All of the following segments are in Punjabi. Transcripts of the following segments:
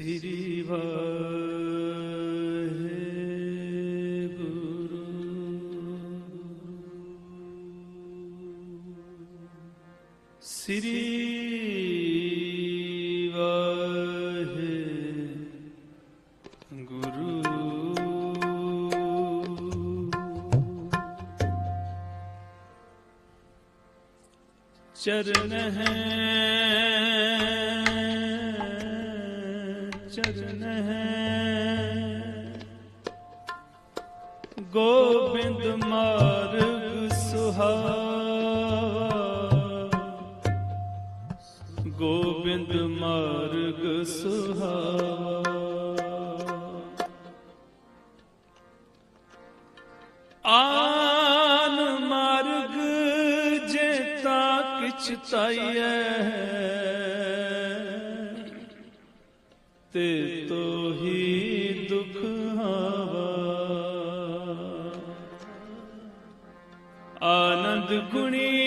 ਸ੍ਰੀ ਵਾਹਿਗੁਰੂ। ਸ੍ਰੀ ਵਾਹਿਗੁਰੂ। ਚਰਨ ਹੈ ਸੁਹਾਵਾ ਆਨ ਮਾਰਗ ਜੇ ਤਾ ਕਿਛ ਤਾਈਐ। ਤੇ ਦੁਖ ਆਨੰਦ ਗੁਣੀ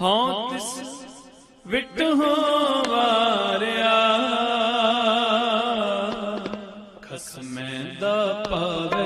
ਹਉ ਤਿਸ ਵਿਟ ਹੋ ਵਾਰਿਆ ਖਸਮੈ ਦਾ ਪਾਵੇ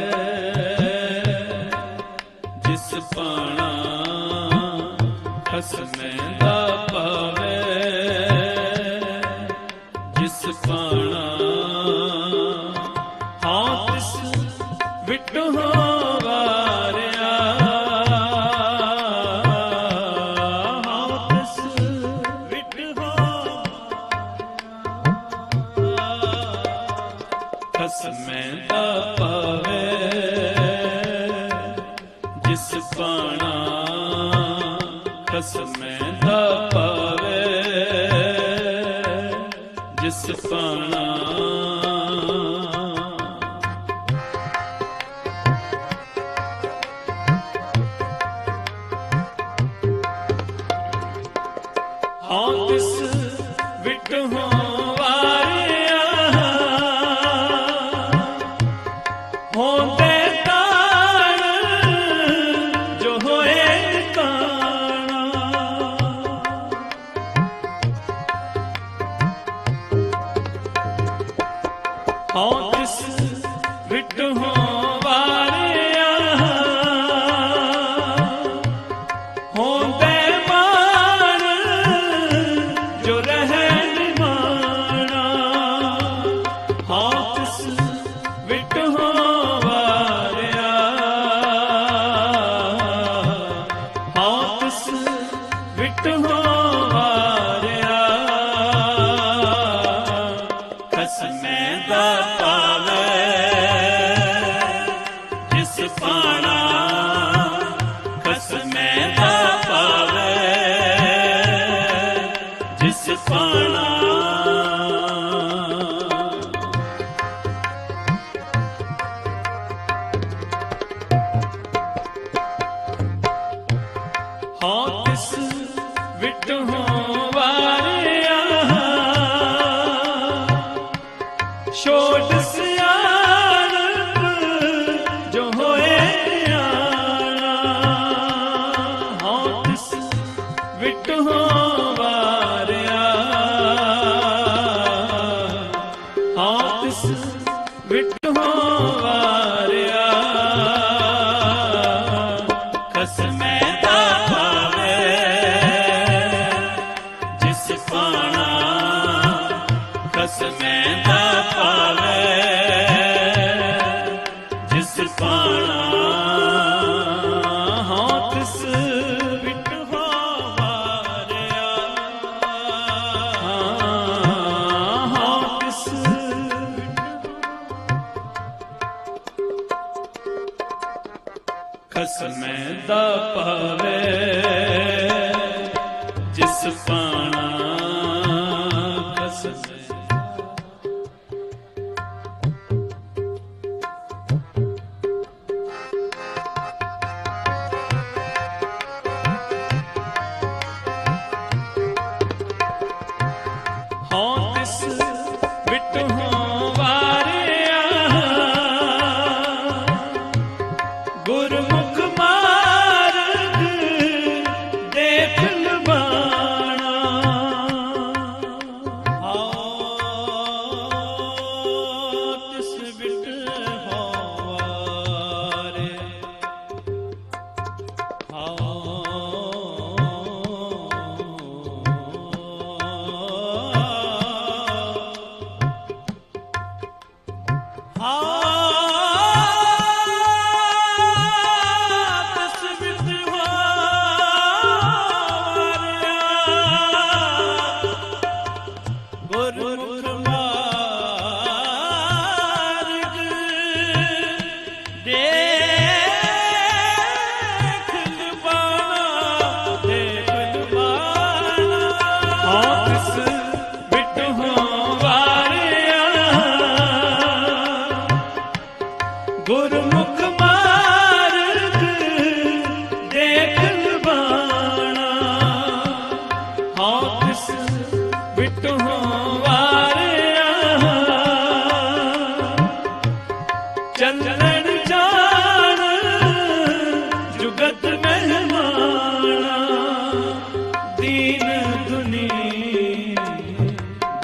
ਜਾਨੀ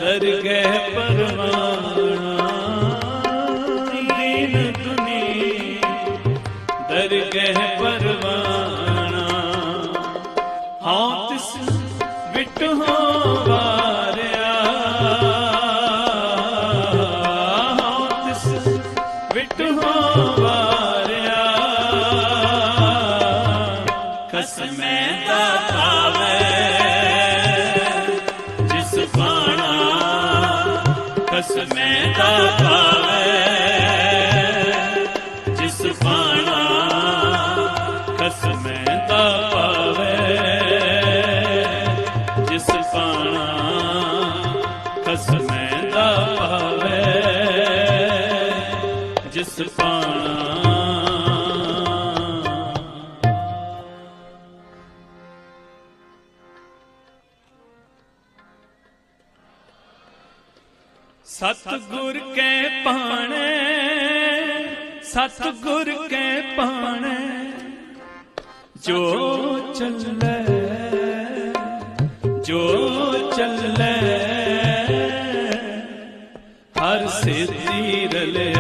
ਦਰਗਹਿ ਪਰਵਾਣਾ। ਜਿਸ ਪਾਣਾ। ਸਤ ਗੁਰ ਪਾਣੇ ਸਤ ਕੇ ਪਾਣੇ, ਜੋ ਚੱਲੇ ਜੋ ਚੱਲੇ, ਹਰ ਸੇ ਤੀਰ ਲੈ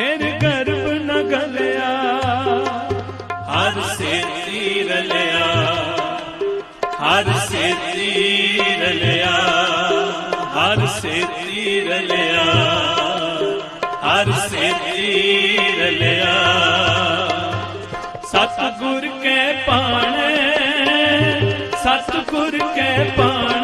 ਤੇਰੇ ਗਰਭ ਨ ਗਲਿਆ, ਹਰ ਸੇ ਤੀਰ ਲਿਆ, ਹਰ ਸੇ ਤੀਰ ਲਿਆ, ਹਰ ਸੇ ਤੀਰ ਹਰ ਸੇ ਤੀਰ ਸਤਗੁਰ ਕੇ ਪਾਣੇ, ਸਤਗੁਰ ਕੇ ਪਾਣੇ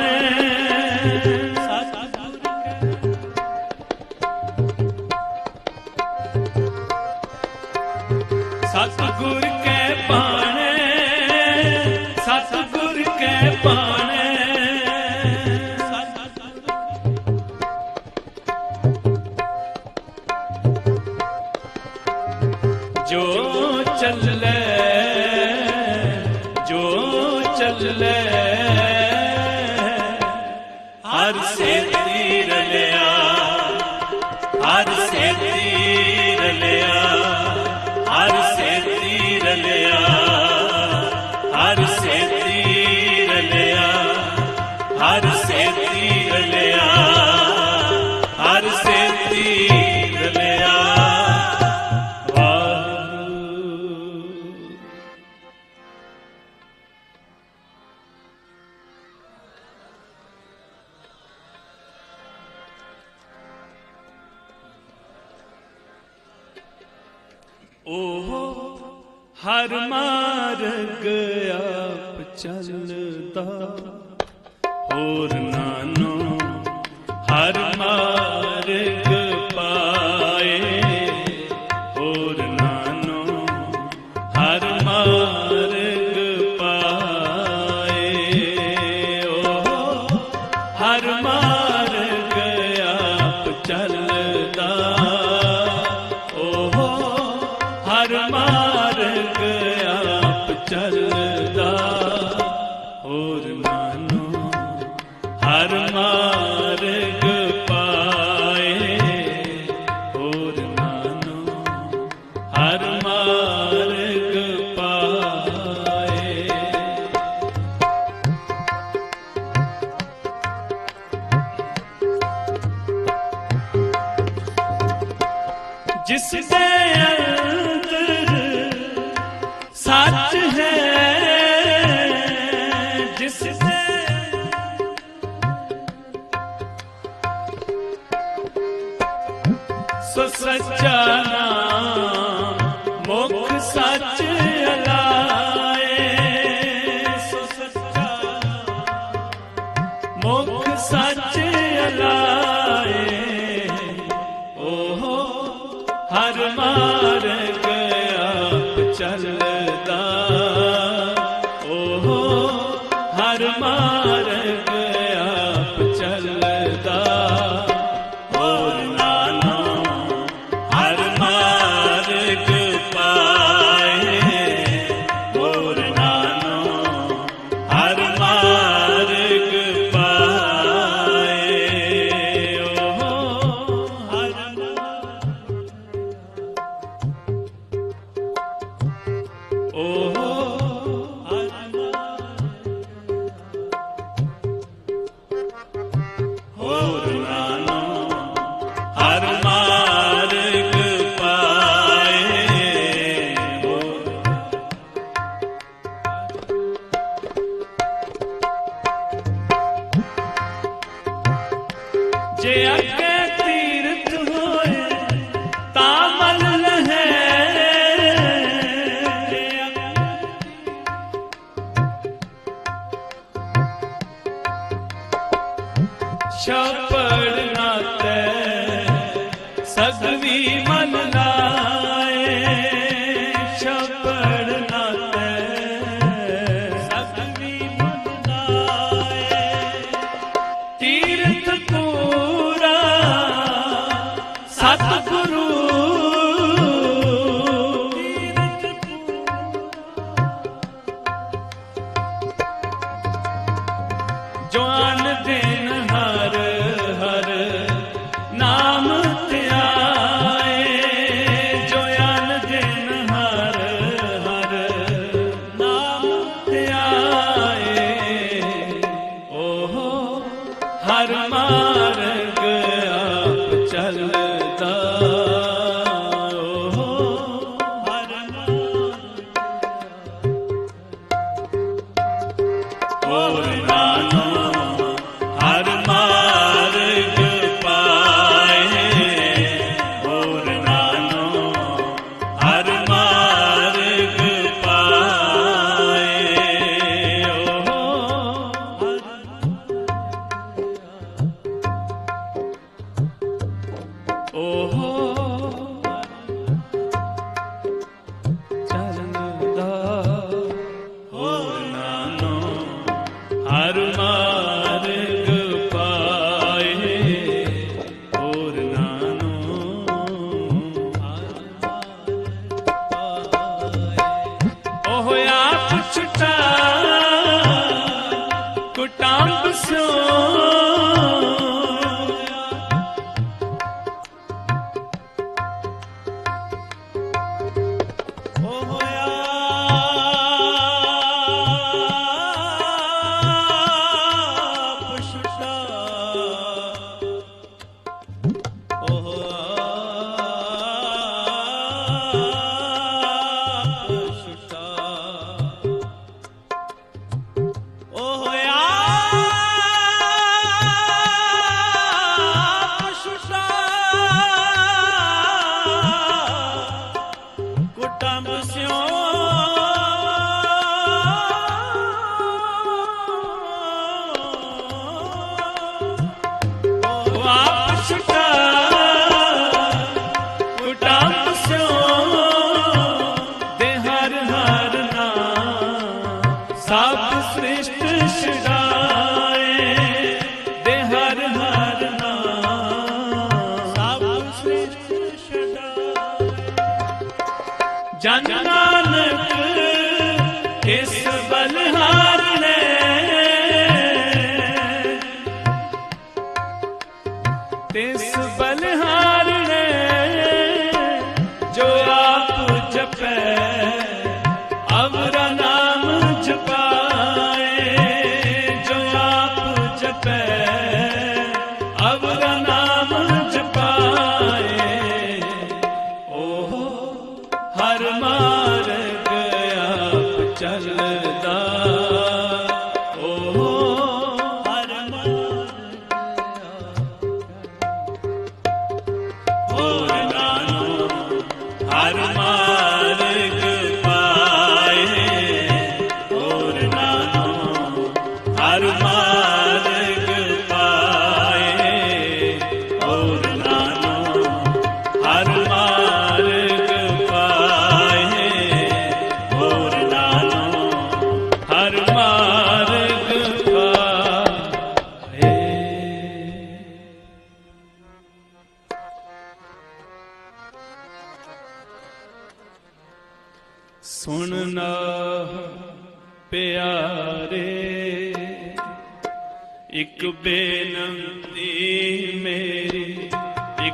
हर से ਸਗਵੀ ਮਨ ਲਾਏ। Holy night.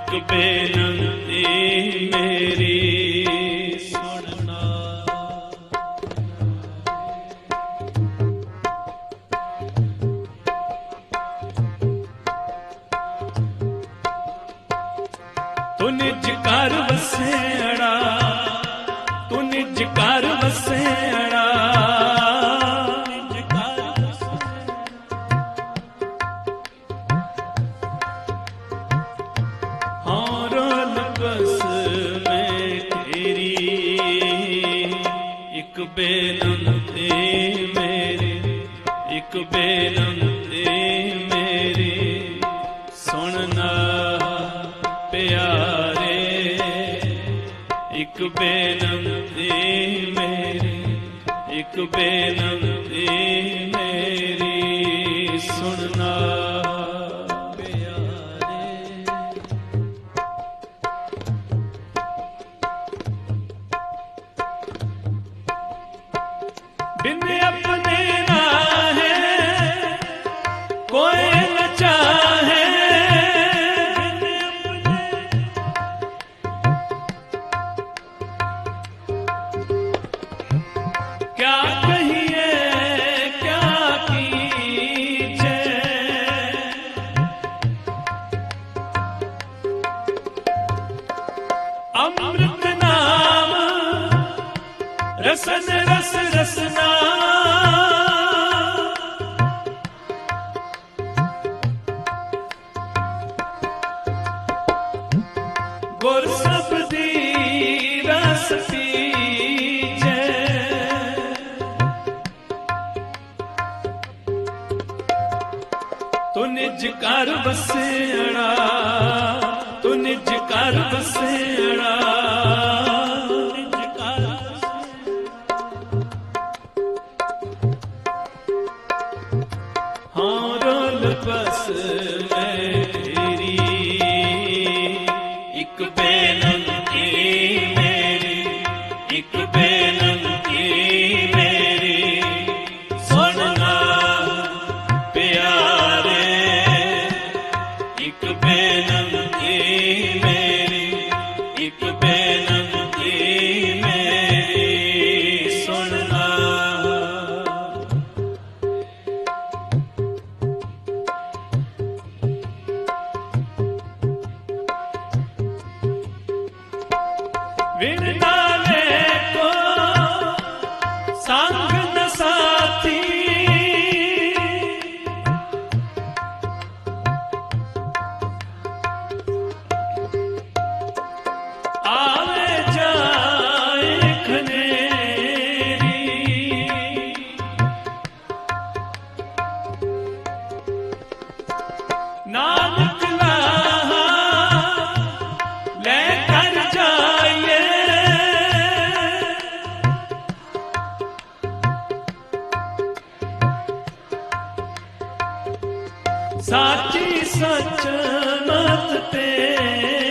ਇੱਕ ਬੇਨਤੀ ਮੇਰੀ ਇਕ ਬੇਨਤੀ ਨੇ ਗੁਰ ਸਬਦੀ ਰਸ ਪੀਜੈ ਤੁ ਨਿਜ ਕਰ ਵਸਣਾ ਤੁ ਨਿਜ ਕਰ ਵਸਣਾ नमुते ਸੱਚੀ ਸੱਚ ਮਤ ਤੇ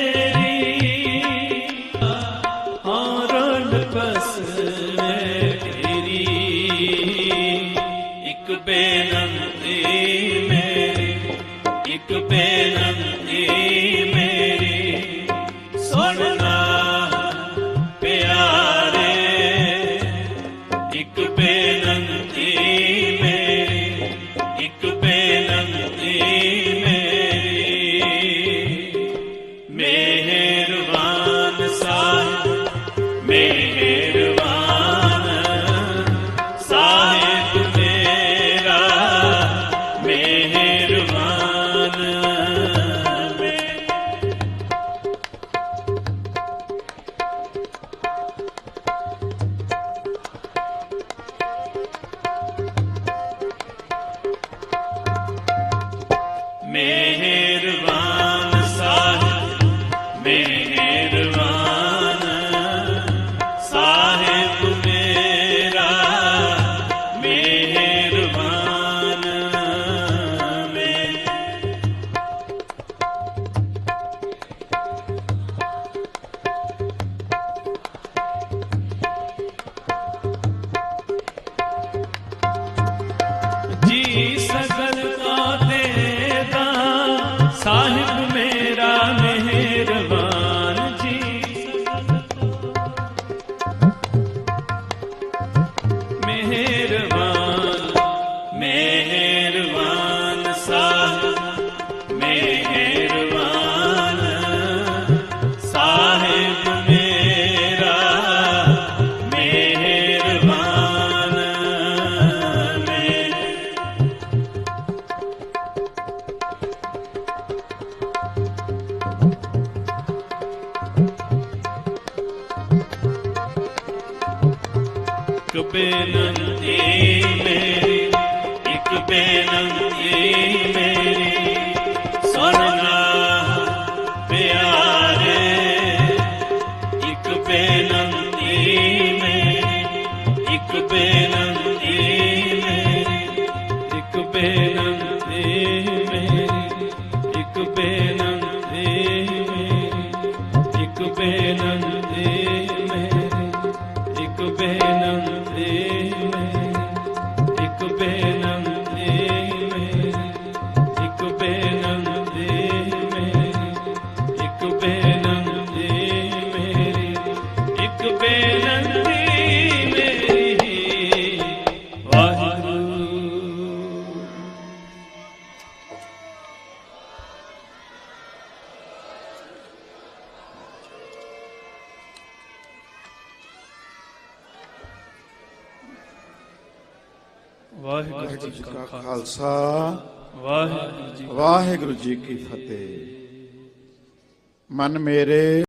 ਦੇਹ ਮੇਰੀ ਇੱਕ ਬੇਨੰ ਦੇਹ ਮੇਰੀ ਇੱਕ ਬੇਨੰ ਦੇਹ ਮੇਰੀ ਇੱਕ ਬੇਨੰ ਦੇਹ ਜੀ ਕੀ ਫਤਿਹ। ਮਨ ਮੇਰੇ